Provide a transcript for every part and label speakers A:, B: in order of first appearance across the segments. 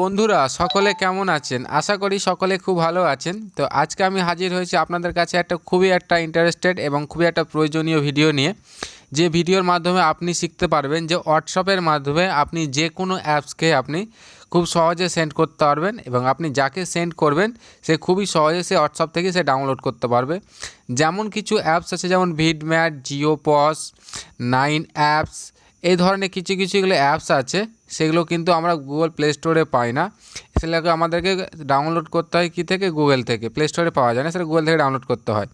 A: বন্ধুরা, সকলে কেমন আছেন? আশা করি সকলে খুব ভালো আছেন। তো আজকে আমি হাজির হয়েছি আপনাদের কাছে একটা খুবই একটা ইন্টারেস্টেড এবং খুবই একটা প্রয়োজনীয় ভিডিও নিয়ে। যে ভিডিওর মাধ্যমে আপনি শিখতে পারবেন, যে হোয়াটসঅ্যাপের মাধ্যমে আপনি যে কোনো অ্যাপসকে আপনি খুব সহজে সেন্ড করতে পারবেন এবং আপনি যাকে সেন্ড করবেন, সে খুবই সহজে সে হোয়াটসঅ্যাপ থেকে সে ডাউনলোড করতে পারবে। যেমন কিছু অ্যাপস আছে, যেমন ভিডম্যাট জিও পস নাইন অ্যাপস এই ধরনের কিছু কিছু এগুলো অ্যাপস আছে, সেগুলো কিন্তু আমরা গুগল প্লে স্টোরে পাই না। সেগুলোকে আমাদেরকে ডাউনলোড করতে হয় কী থেকে? গুগল থেকে। প্লে স্টোরে পাওয়া যায় না, সেটা গুগল থেকে ডাউনলোড করতে হয়।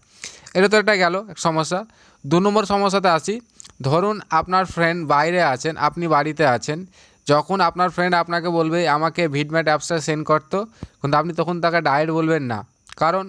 A: এটা তো একটা গেল এক সমস্যা। দু নম্বর সমস্যাতে আসি। ধরুন আপনার ফ্রেন্ড বাইরে আছেন, আপনি বাড়িতে আছেন। যখন আপনার ফ্রেন্ড আপনাকে বলবে, আমাকে ভিডম্যাট অ্যাপসটা সেন্ড করতো কিন্তু আপনি তখন তাকে ডাইরেক্ট বলবেন না। কারণ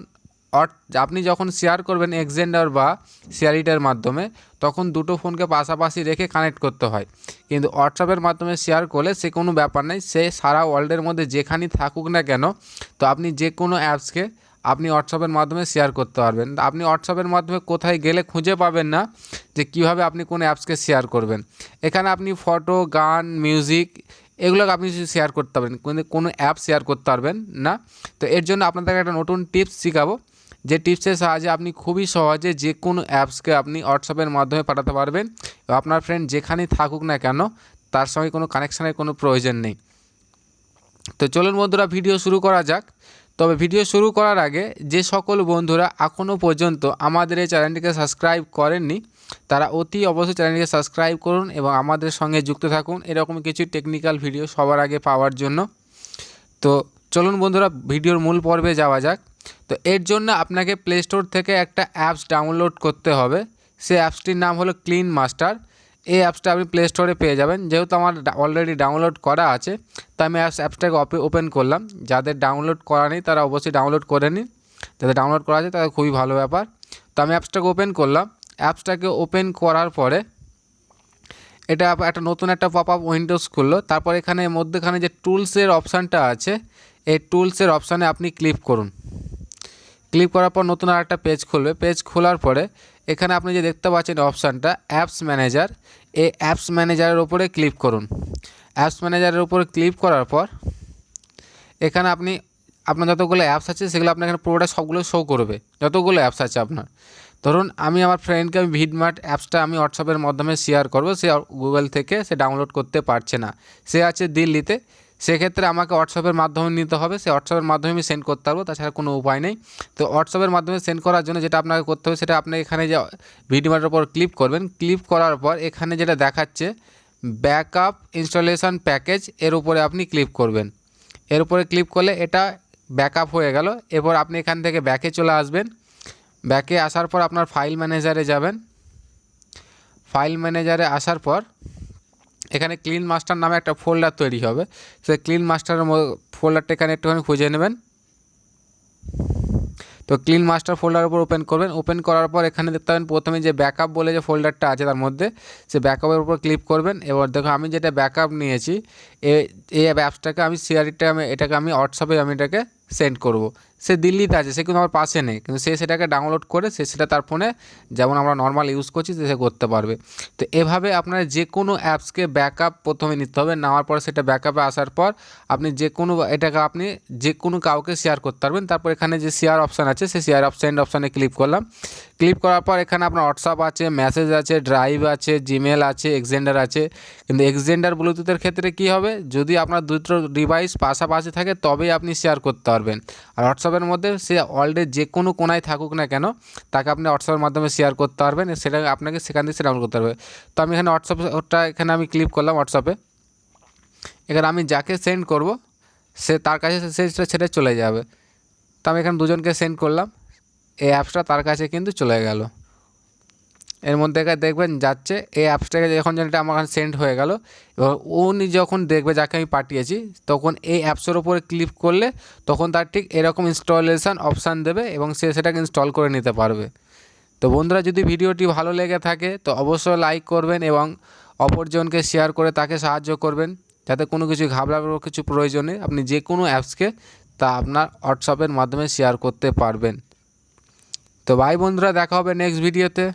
A: অট- আপনি যখন শেয়ার করবেন এক্সেন্ডার বা শেয়ারিটার মাধ্যমে, তখন দুটো ফোনকে পাশাপাশি রেখে কানেক্ট করতে হয়। কিন্তু হোয়াটসঅ্যাপের মাধ্যমে শেয়ার করলে সে কোনো ব্যাপার নেই, সে সারা ওয়ার্ল্ডের মধ্যে যেখানেই থাকুক না কেন, তো আপনি যে কোনো অ্যাপসকে আপনি হোয়াটসঅ্যাপের মাধ্যমে শেয়ার করতে পারবেন। আপনি হোয়াটসঅ্যাপের মাধ্যমে কোথায় গেলে খুঁজে পাবেন না, যে কীভাবে আপনি কোনো অ্যাপসকে শেয়ার করবেন। এখানে আপনি ফটো গান মিউজিক এগুলোকে আপনি শেয়ার করতে পারবেন কোনো অ্যাপ শেয়ার করতে পারবেন না। তো এর জন্য আপনাদেরকে একটা নতুন টিপস শেখাবো। যে টিপসের সাহায্যে আপনি খুবই সহজে যে কোনো অ্যাপসকে আপনি হোয়াটসঅ্যাপের মাধ্যমে পাঠাতে পারবেন। আপনার ফ্রেন্ড যেখানেই থাকুক না কেন, তার সঙ্গে কোনো কানেকশানের কোনো প্রয়োজন নেই। তো চলুন বন্ধুরা ভিডিও শুরু করা যাক। তবে ভিডিও শুরু করার আগে যে সকল বন্ধুরা এখনও পর্যন্ত আমাদের এই চ্যানেলটিকে সাবস্ক্রাইব করেননি, তারা অতি অবশ্যই চ্যানেলটিকে সাবস্ক্রাইব করুন এবং আমাদের সঙ্গে যুক্ত থাকুন। এরকম কিছু টেকনিক্যাল ভিডিও সবার আগে পাওয়ার জন্য। তো চলুন বন্ধুরা, ভিডিওর মূল পর্বে যাওয়া যাক। তো এর জন্য আপনাকে প্লে স্টোর থেকে একটা অ্যাপস ডাউনলোড করতে হবে। সেই অ্যাপসটির নাম হলো ক্লিন মাস্টার এই অ্যাপসটা আপনি প্লে স্টোরে পেয়ে যাবেন। যেহেতু আমার অলরেডি ডাউনলোড করা আছে, তাই আমি অ্যাপস অ্যাপসটাকে ওপেন করলাম। যাদের ডাউনলোড করা নেই, তারা অবশ্যই ডাউনলোড করে নিন। যাদের ডাউনলোড করা আছে, তাদের খুবই ভালো ব্যাপার। তো আমি অ্যাপসটাকে ওপেন করলাম। অ্যাপসটাকে ওপেন করার পরে এটা একটা নতুন একটা পপ আপ উইন্ডোজ খুললো। তারপর এখানে মধ্যেখানে যে টুলসের অপশানটা আছে এই টুলসের অপশানে আপনি ক্লিক করুন। ক্লিক করার পর নতুন আর একটা পেজ খুলবে। পেজ খোলার পরে এখানে আপনি যে দেখতে পাচ্ছেন অপশানটা, অ্যাপস ম্যানেজার, এই অ্যাপস ম্যানেজারের উপরে ক্লিক করুন। অ্যাপস ম্যানেজারের উপরে ক্লিক করার পর এখানে আপনি, আপনার যতগুলো অ্যাপস আছে সেগুলো আপনার এখানে পুরোটা সবগুলো শো করবে। যতগুলো অ্যাপস আছে আপনার। ধরুন, আমি আমার ফ্রেন্ডকে আমি ভিডমার্ট অ্যাপসটা আমি হোয়াটসঅ্যাপের মাধ্যমে শেয়ার করব। সে গুগল থেকে সে ডাউনলোড করতে পারছে না। সে আছে দিল্লিতে। সেক্ষেত্রে আমাকে হোয়াটসঅ্যাপের মাধ্যমে নিতে হবে। সে হোয়াটসঅ্যাপের মাধ্যমে আমি সেন্ড করতে পারব, তাছাড়া কোনো উপায় নেই। তো হোয়াটসঅ্যাপের মাধ্যমে সেন্ড করার জন্য যেটা আপনাকে করতে হবে, সেটা আপনি এখানে যে ভিডিওটার উপর ক্লিক করবেন। ক্লিক করার পর এখানে যেটা দেখাচ্ছে ব্যাকআপ ইনস্টলেশন প্যাকেজ এর উপরে আপনি ক্লিক করবেন। এর উপরে ক্লিক করলে এটা ব্যাকআপ হয়ে গেল। এরপর আপনি এখান থেকে ব্যাকে চলে আসবেন। ব্যাকে আসার পর আপনার ফাইল ম্যানেজারে যাবেন। ফাইল ম্যানেজারে আসার পর এখানে ক্লিন মাস্টার নামে একটা ফোল্ডার তৈরি হবে। সেই ক্লিন মাস্টারের ফোল্ডারটা এখানে একটুখানি খুঁজে নেবেন। তো ক্লিন মাস্টার ফোল্ডার উপর ওপেন করবেন। ওপেন করার পর এখানে দেখতে পাবেন প্রথমে যে ব্যাকআপ বলে যে ফোল্ডারটা আছে তার মধ্যে, সে ব্যাকআপের উপর ক্লিক করবেন। এবার দেখো আমি যেটা ব্যাকআপ নিয়েছি এই অ্যাপসটাকে আমি শেয়ারিটা আমি, এটাকে আমি হোয়াটসঅ্যাপে আমি এটাকে সেন্ড করব। সে দিল্লিতে আছে, সে কিন্তু আমার পাশে নেই। কিন্তু সে সেটাকে ডাউনলোড করে, সে সেটা তার ফোনে যেমন আমরা নর্মাল ইউজ করছি, সে করতে পারবে। তো এভাবে আপনার যে কোনো অ্যাপসকে ব্যাকআপ প্রথমে নিতে হবে। নেওয়ার পর সেটা ব্যাকআপে আসার পর আপনি যে কোনো এটাকে আপনি যে কোনো কাউকে শেয়ার করতে পারবেন। তারপর এখানে যে শেয়ার অপশান আছে, সে শেয়ার অপশান অপশানে ক্লিক করলাম। ক্লিক করার পর এখানে আপনার হোয়াটসঅ্যাপ আছে মেসেজ আছে ড্রাইভ আছে জিমেল আছে এক্সেন্ডার আছে। কিন্তু এক্সেন্ডার ব্লুটুথের ক্ষেত্রে কি হবে? যদি আপনার দুটো ডিভাইস পাশাপাশি থাকে, তবেই আপনি শেয়ার করতে পারবেন। আর হোয়াটসঅ্যাপের মধ্যে সে ওয়ার্ল্ডের যে কোনো কোনায় থাকুক না কেন, তাকে আপনি হোয়াটসঅ্যাপের মাধ্যমে শেয়ার করতে পারবেন, সেটা আপনাকে সেখান থেকে ডাউনলোড করতে পারবে তো আমি এখানে হোয়াটসঅ্যাপ ওটা এখানে আমি ক্লিক করলাম হোয়াটসঅ্যাপে এখানে আমি যাকে সেন্ড করব, সে তার কাছে সেটা চলে যাবে। তো আমি এখানে দুজনকে সেন্ড করলাম। এই অ্যাপসটা তার কাছে কিন্তু চলে গেল। এর মধ্যে দেখবেন যাচ্ছে, এই অ্যাপসটাকে যখন যেটা আমার কাছে সেন্ড হয়ে গেল, এবার উনি যখন দেখবে যাকে আমি পাঠিয়েছি, তখন এই অ্যাপসের ওপরে ক্লিক করলে তখন তার ঠিক এরকম ইনস্টলেশন অপশান দেবে এবং সে সেটাকে ইনস্টল করে নিতে পারবে। তো বন্ধুরা, যদি ভিডিওটি ভালো লেগে থাকে, তো অবশ্যই লাইক করবেন এবং অপরজনকে শেয়ার করে তাকে সাহায্য করবেন, যাতে কোনো কিছু ঘাবড়ানোর কিছু প্রয়োজনে আপনি যে কোনো অ্যাপসকে তা আপনার হোয়াটসঅ্যাপের মাধ্যমে শেয়ার করতে পারবেন। তো ভাই বন্ধুরা দেখা হবে নেক্সট ভিডিওতে